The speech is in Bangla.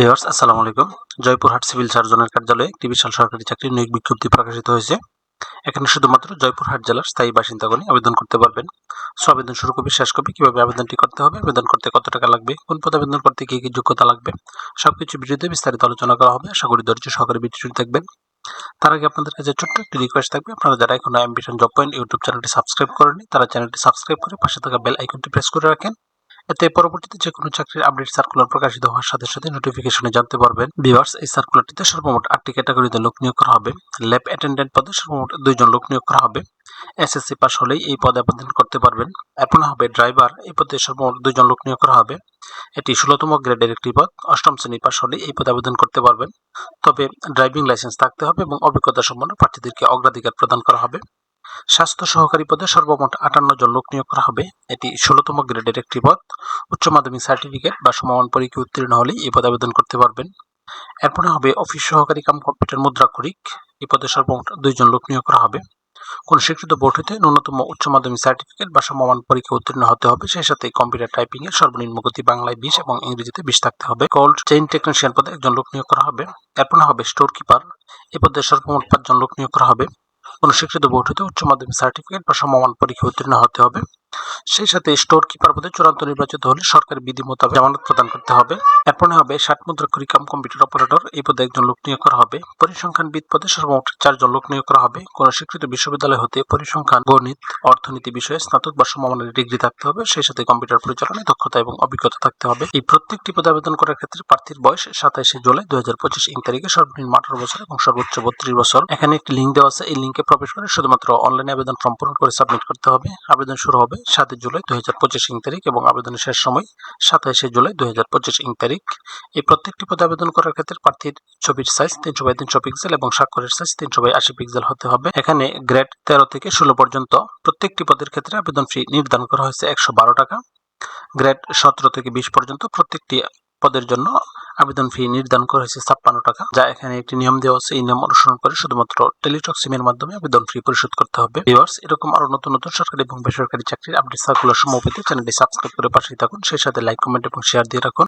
ভিউয়ার্স, আসসালামু আলাইকুম। জয়পুরহাট সিভিল সার্জনের কার্যালয়ে একটি বিশাল সরকারি চাকরির নিয়োগ বিজ্ঞপ্তি প্রকাশিত হয়েছে। এখানে শুধুমাত্র জয়পুরহাট জেলার স্থায়ী বাসিন্দাগণই আবেদন করতে পারবেন। সো আবেদন শুরু কপি শেষ কপি কীভাবে আবেদনটি করতে হবে, আবেদন করতে কত টাকা লাগবে, কোন পদে আবেদন করতে কী কী যোগ্যতা লাগবে, সবকিছু ভিডিওতে বিস্তারিত আলোচনা করা হবে। আশা করি ধৈর্য সহকারে ভিডিওটি দেখবেন। তার আগে আপনাদের কাছে ছোট্ট একটি রিকোয়েস্ট থাকবে। আপনারা যারা এখন অ্যাম্বিশন জব পয়েন্ট ইউটিউব চ্যানেলটি সাবস্ক্রাইব করেনি তারা চ্যানেলটি সাবস্ক্রাইব করে পাশে থাকা বেল আইকনটি প্রেস করে রাখেন। এতে পরবর্তীতে যে কোনো চাকরির আপডেট সার্কুলার প্রকাশিত হওয়ার সাথে সাথে নোটিফিকেশনে জানতে পারবেন। ভিউয়ার্স এই সার্কুলারটিতে সর্বমোট আটটি ক্যাটাগরিতে লোক নিয়োগ করা হবে। ল্যাব অ্যাটেন্ডেন্ট পদে সর্বমোট দুইজন লোক নিয়োগ করা হবে। এসএসসি পাস হলেই এই পদে আবেদন করতে পারবেন। এরপর হবে ড্রাইভার এই পদে সর্বমোট দুইজন লোক নিয়োগ করা হবে। এটি ষোলোতম গ্রেডের একটি পদ। অষ্টম শ্রেণি পাস হলে এই পদে আবেদন করতে পারবেন। তবে ড্রাইভিং লাইসেন্স থাকতে হবে এবং অভিজ্ঞতা সম্পন্ন প্রার্থীদেরকে অগ্রাধিকার প্রদান করা হবে। স্বাস্থ্য সহকারী পদে সর্বমোট আটান্ন জন লোক নিয়োগ করা হবে। এটি ষোলোতম গ্রেডের একটি পদ। উচ্চ মাধ্যমিক সার্টিফিকেট বা সমমান পরীক্ষা উত্তীর্ণ হলেই এই পদে আবেদন করতে পারবেন। এরপরে হবে অফিস সহকারী কাম কম্পিউটার মুদ্রাক্ষরিক এই পদে সর্বমোট দুইজন লোক নিয়োগ করা হবে। কোন স্বীকৃত বোর্ড হতে ন্যূনতম উচ্চ মাধ্যমিক সার্টিফিকেট বা সমমান পরীক্ষা উত্তীর্ণ হতে হবে। সেই সাথে কম্পিউটার টাইপিং এর সর্বনিম্ন গতি বাংলায় বিশ এবং ইংরেজিতে বিশ থাকতে হবে। কোল্ড চেইন টেকনিশিয়ান পদে একজন লোক নিয়োগ করা হবে। এরপর হবে স্টোর কিপার এই পদে সর্বমোট পাঁচজন লোক নিয়োগ করা হবে। কোন শিক্ষিত বোর্ড হতে উচ্চ মাধ্যমিক সার্টিফিকেট বা সমমান পরীক্ষা উত্তীর্ণ হতে হবে। সেই সাথে স্টোর কিপার পদে চূড়ান্ত নির্বাচিত হলে সরকারি বিধি মোতাবেক জামানত প্রদান করতে হবে। এরপরে হবে ষাট মুদ্রা কাম কম্পিউটার অপারেটর এই পদে একজন লোক নিয়োগ করা হবে। পরিসংখ্যানবিদ পদে সর্বমোট চারজন লোক নিয়োগ করা হবে। কোন স্বীকৃত বিশ্ববিদ্যালয় হতে পরিসংখ্যান, গণিত, অর্থনীতি বিষয়ে স্নাতক বা সমমানের ডিগ্রি থাকতে হবে। সেই সাথে কম্পিউটার পরিচালনায় দক্ষতা এবং অভিজ্ঞতা থাকতে হবে। এই প্রত্যেকটি পদে আবেদন করার ক্ষেত্রে প্রার্থীর বয়স সাতাইশে জুলাই দুই হাজার পঁচিশ ইং তারিখে সর্বনিম্ন আঠারো বছর এবং সর্বোচ্চ বত্রিশ বছর। এখানে একটি লিঙ্ক দেওয়া আছে। এই লিঙ্কে প্রবেশ করে শুধুমাত্র অনলাইনে আবেদন ফর্ম পূরণ করে সাবমিট করতে হবে। আবেদন শুরু হবে সাতই জুলাই দুই হাজার পঁচিশ ইং তারিখ এবং আবেদনের শেষ সময় সাতাইশে জুলাই দুই হাজার পঁচিশ ইং তারিখ। এই প্রত্যেকটি পদে আবেদন করার ক্ষেত্রে প্রার্থীর ছবির সাইজ তিনশো বাই তিনশো পিক্সেল এবং স্বাক্ষরের সাইজ তিনশো বাই আশি পিক্সেল হতে হবে। এখানে গ্রেড তেরো থেকে ষোলো পর্যন্ত প্রত্যেকটি পদের ক্ষেত্রে আবেদন ফি নির্ধারণ করা হয়েছে একশো বারো টাকা। গ্রেড সতেরো থেকে বিশ পর্যন্ত প্রত্যেকটি পদের জন্য আবেদন ফি নির্ধারণ করা হয়েছে ছাপ্পান্ন টাকা, যা এখানে একটি নিয়ম দেওয়া হচ্ছে এই নিয়ম অনুসরণ করে শুধুমাত্র টেলিটক সিমের মাধ্যমে আবেদন ফি পরিশোধ করতে হবে। ভিউয়ার্স, এরকম আরও নতুন নতুন সরকারি এবং বেসরকারি চাকরির আপডেট সার্কুলার সমূহ পেতে চ্যানেলটি সাবস্ক্রাইব করে পাশেই থাকুন। সেই সাথে লাইক, কমেন্ট এবং শেয়ার দিয়ে রাখুন।